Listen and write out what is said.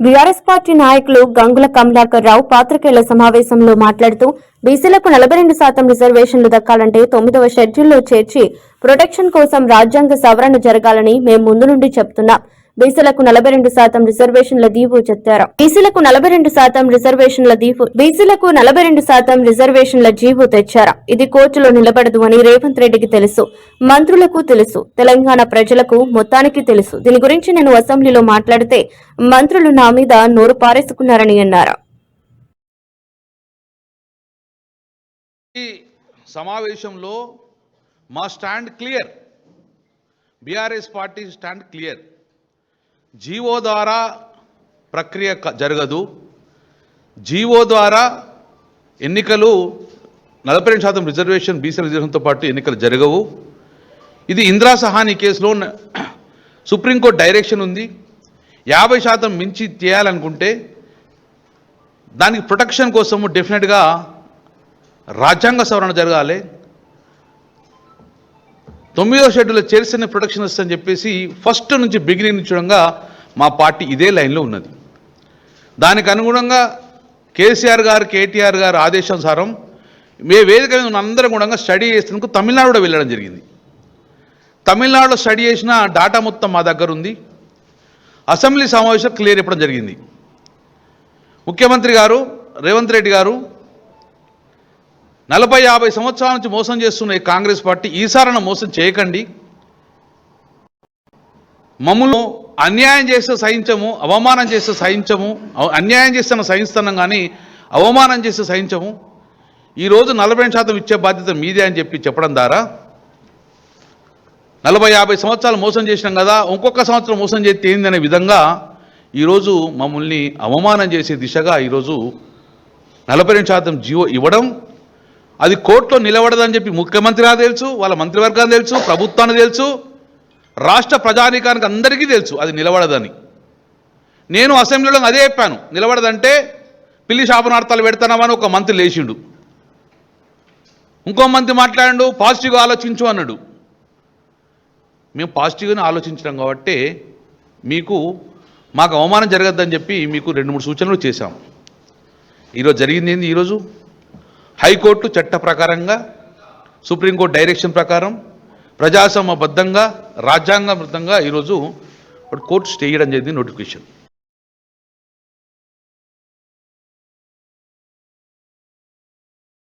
BRS party నాయకులు గంగుల కమలాకర్ రావు పాత్రికేయుల సమావేశంలో మాట్లాడుతూ బీసీలకు నలభై రెండు శాతం రిజర్వేషన్లు దక్కాలంటే తొమ్మిదవ షెడ్యూల్లో చేర్చి ప్రొటెక్షన్ కోసం రాజ్యాంగ సవరణ జరగాలని మేము ముందు నుండి చెప్తున్నాం. బీసీలకు నలభై రెండు శాతం రిజర్వేషన్ల దీపు చెత్తారు. బీసీలకు నలభై రెండు శాతం రిజర్వేషన్ల దీపు బీసీలకు నలభై రెండు శాతం రిజర్వేషన్ల జీవు తెచ్చారా. ఇది కోర్టులో నిలబడదు అని రేవంత్ రెడ్డికి తెలుసు. మంత్రులకు తెలుసు. తెలంగాణ ప్రజలకు మొత్తానికి తెలుసు. దీని గురించి నేను అసెంబ్లీలో మాట్లాడితే మంత్రులు నా మీద నోరు పారేసుకున్నారని అన్నారు. సమావేశంలో మా stand clear. BRS party stand clear. GO ద్వారా ప్రక్రియ జరగదు. జీవో ద్వారా ఎన్నికలు నలభై రెండు శాతం రిజర్వేషన్ బీసీ రిజర్వేషన్తో పాటు ఎన్నికలు జరగవు. ఇది ఇందిరా సహాని కేసులో సుప్రీంకోర్టు డైరెక్షన్ ఉంది. యాభై శాతం మించి చేయాలనుకుంటే దానికి ప్రొటెక్షన్ కోసము డెఫినెట్గా రాజ్యాంగ సవరణ జరగాలి. తొమ్మిదో షెడ్యూల్లో చేర్చిన ప్రొటెక్షన్ వస్తుందని చెప్పేసి ఫస్ట్ నుంచి బిగినింగ్ నుంచి చూడంగా మా పార్టీ ఇదే లైన్లో ఉన్నది. దానికి అనుగుణంగా కేసీఆర్ గారు కేటీఆర్ గారు ఆదేశానుసారం మే వేదిక మీద అందరం కూడా స్టడీ చేసినందుకు తమిళనాడు కూడా వెళ్ళడం జరిగింది. తమిళనాడులో స్టడీ చేసిన డాటా మొత్తం మా దగ్గర ఉంది. అసెంబ్లీ సమావేశం క్లియర్ ఇవ్వడం జరిగింది. ముఖ్యమంత్రి గారు రేవంత్ రెడ్డి గారు నలభై యాభై సంవత్సరాల నుంచి మోసం చేస్తున్న ఈ కాంగ్రెస్ పార్టీ ఈసారన మోసం చేయకండి. మమ్మల్ని అన్యాయం చేస్తే సహించము అవమానం చేస్తే సహించము అన్యాయం చేస్తే సహిస్తున్నాం కానీ అవమానం చేస్తే సహించము. ఈరోజు నలభై శాతం ఇచ్చే బాధ్యత మీదే అని చెప్పి చెప్పడం ద్వారా నలభై యాభై సంవత్సరాలు మోసం చేసినాం కదా ఇంకొక సంవత్సరం మోసం చేస్తే ఏందనే విధంగా ఈరోజు మమ్మల్ని అవమానం చేసే దిశగా ఈరోజు నలభై రెండు శాతం జీవో ఇవ్వడం అది కోర్టులో నిలబడదని చెప్పి ముఖ్యమంత్రి తెలుసు వాళ్ళ మంత్రివర్గాన్ని తెలుసు ప్రభుత్వాన్ని తెలుసు రాష్ట్ర ప్రజానీకానికి అందరికీ తెలుసు అది నిలబడదని. నేను అసెంబ్లీలో అదే చెప్పాను నిలబడదంటే పిల్లి శాపనార్థాలు పెడతానమని ఒక మంత్రి లేచిండు. ఇంకో మంత్రి మాట్లాడు పాజిటివ్గా ఆలోచించు అన్నాడు. మేము పాజిటివ్గానే ఆలోచించడం కాబట్టి మీకు మాకు అవమానం జరగద్దని చెప్పి మీకు రెండు మూడు సూచనలు చేశాం. ఈరోజు జరిగింది ఏంది ఈరోజు? హైకోర్టు చట్ట ప్రకారంగా సుప్రీంకోర్టు డైరెక్షన్ ప్రకారం ప్రజాసమబద్ధంగా రాజ్యాంగబద్ధంగా ఈరోజు కోర్టు స్టే చేయడం జరిగింది నోటిఫికేషన్.